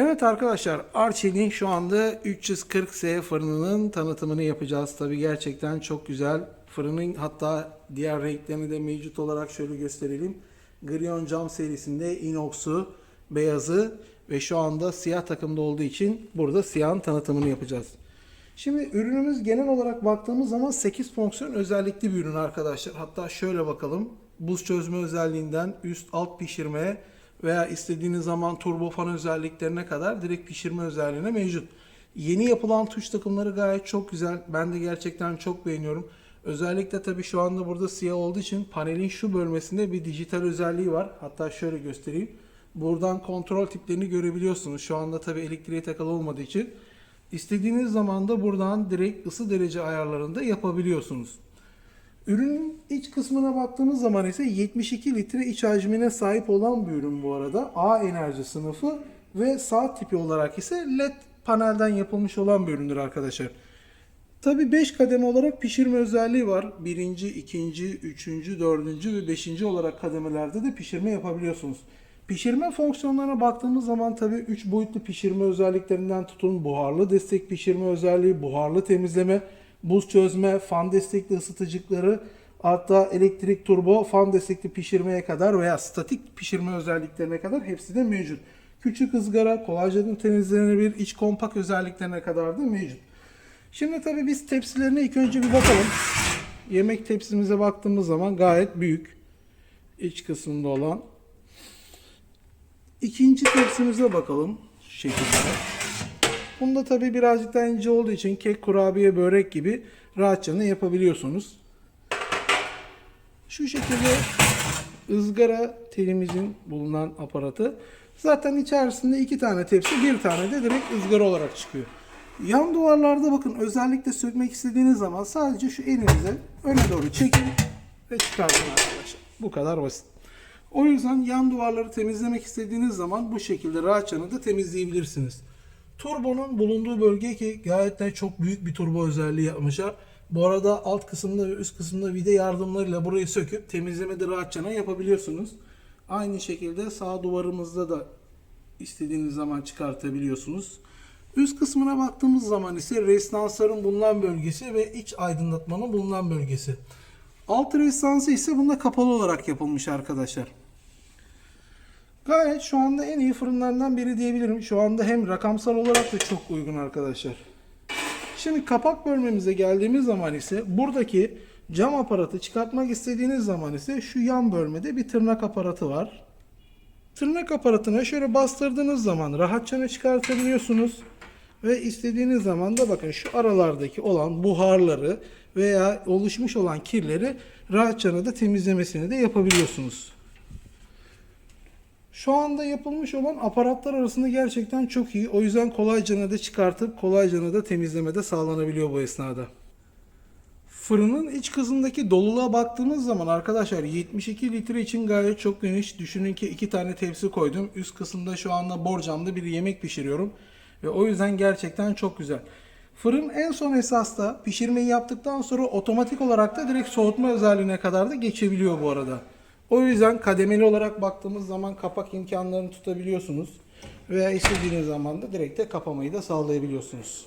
Evet arkadaşlar Arçelik'in şu anda 340S fırınının tanıtımını yapacağız. Tabi gerçekten çok güzel. Fırının hatta diğer renklerini de mevcut olarak şöyle gösterelim. Grion cam serisinde inoxu, beyazı ve şu anda siyah takımda olduğu için burada siyahın tanıtımını yapacağız. Şimdi ürünümüz genel olarak baktığımız zaman 8 fonksiyon özellikli bir ürün arkadaşlar. Hatta şöyle bakalım. Buz çözme özelliğinden üst alt pişirmeye veya istediğiniz zaman turbofan özelliklerine kadar direkt pişirme özelliğine mevcut. Yeni yapılan tuş takımları gayet çok güzel. Ben de gerçekten çok beğeniyorum. Özellikle tabii şu anda burada siyah olduğu için panelin şu bölmesinde bir dijital özelliği var. Hatta şöyle göstereyim. Buradan kontrol tiplerini görebiliyorsunuz. Şu anda tabii elektriğe takılı olmadığı için. İstediğiniz zaman da buradan direkt ısı derece ayarlarında yapabiliyorsunuz. Ürünün iç kısmına baktığımız zaman ise 72 litre iç hacmine sahip olan bir ürün bu arada. A enerji sınıfı ve saat tipi olarak ise LED panelden yapılmış olan bir üründür arkadaşlar. Tabi 5 kademe olarak pişirme özelliği var. Birinci, ikinci, üçüncü, dördüncü ve beşinci olarak kademelerde de pişirme yapabiliyorsunuz. Pişirme fonksiyonlarına baktığımız zaman tabi 3 boyutlu pişirme özelliklerinden tutun buharlı destek pişirme özelliği, buharlı temizleme, buz çözme, fan destekli ısıtıcıkları, hatta elektrik turbo, fan destekli pişirmeye kadar veya statik pişirme özelliklerine kadar hepsi de mevcut. Küçük ızgara, kolayca temizlenebilir, iç kompak özelliklerine kadar da mevcut. Şimdi tabii biz tepsilerine ilk önce bir bakalım. Yemek tepsimize baktığımız zaman gayet büyük. İç kısmında olan. İkinci tepsimize bakalım. Şekilde. Bunda tabii birazcık daha ince olduğu için kek, kurabiye, börek gibi rahatça yapabiliyorsunuz. Şu şekilde ızgara telimizin bulunan aparatı. Zaten içerisinde iki tane tepsi, bir tane de direkt ızgara olarak çıkıyor. Yan duvarlarda bakın özellikle sökmek istediğiniz zaman sadece şu elinize öne doğru çekin ve çıkartın arkadaşlar. Bu kadar basit. O yüzden yan duvarları temizlemek istediğiniz zaman bu şekilde rahatça da temizleyebilirsiniz. Turbonun bulunduğu bölge ki gayet de çok büyük bir turbo özelliği yapmışlar. Bu arada alt kısımda ve üst kısımda vida yardımlarıyla burayı söküp temizleme de rahatça yapabiliyorsunuz. Aynı şekilde sağ duvarımızda da istediğiniz zaman çıkartabiliyorsunuz. Üst kısmına baktığımız zaman ise rezistansların bulunan bölgesi ve iç aydınlatmanın bulunan bölgesi. Alt rezistansı ise bunda kapalı olarak yapılmış arkadaşlar. Gayet şu anda en iyi fırınlardan biri diyebilirim. Şu anda hem rakamsal olarak da çok uygun arkadaşlar. Şimdi kapak bölmemize geldiğimiz zaman ise buradaki cam aparatı çıkartmak istediğiniz zaman ise şu yan bölmede bir tırnak aparatı var. Tırnak aparatına şöyle bastırdığınız zaman rahatça çıkartabiliyorsunuz. Ve istediğiniz zaman da bakın şu aralardaki olan buharları veya oluşmuş olan kirleri rahatça da temizlemesini de yapabiliyorsunuz. Şu anda yapılmış olan aparatlar arasında gerçekten çok iyi. O yüzden kolayca da çıkartıp kolayca da temizlemede sağlanabiliyor bu esnada. Fırının iç kısmındaki doluluğa baktığımız zaman arkadaşlar 72 litre için gayet çok geniş. Düşünün ki iki tane tepsi koydum. Üst kısımda şu anda borcamda bir yemek pişiriyorum. Ve o yüzden gerçekten çok güzel. Fırın en son esasta pişirmeyi yaptıktan sonra otomatik olarak da direkt soğutma özelliğine kadar da geçebiliyor bu arada. O yüzden kademeli olarak baktığımız zaman kapak imkanlarını tutabiliyorsunuz. Veya istediğiniz zaman da direkt de kapamayı da sağlayabiliyorsunuz.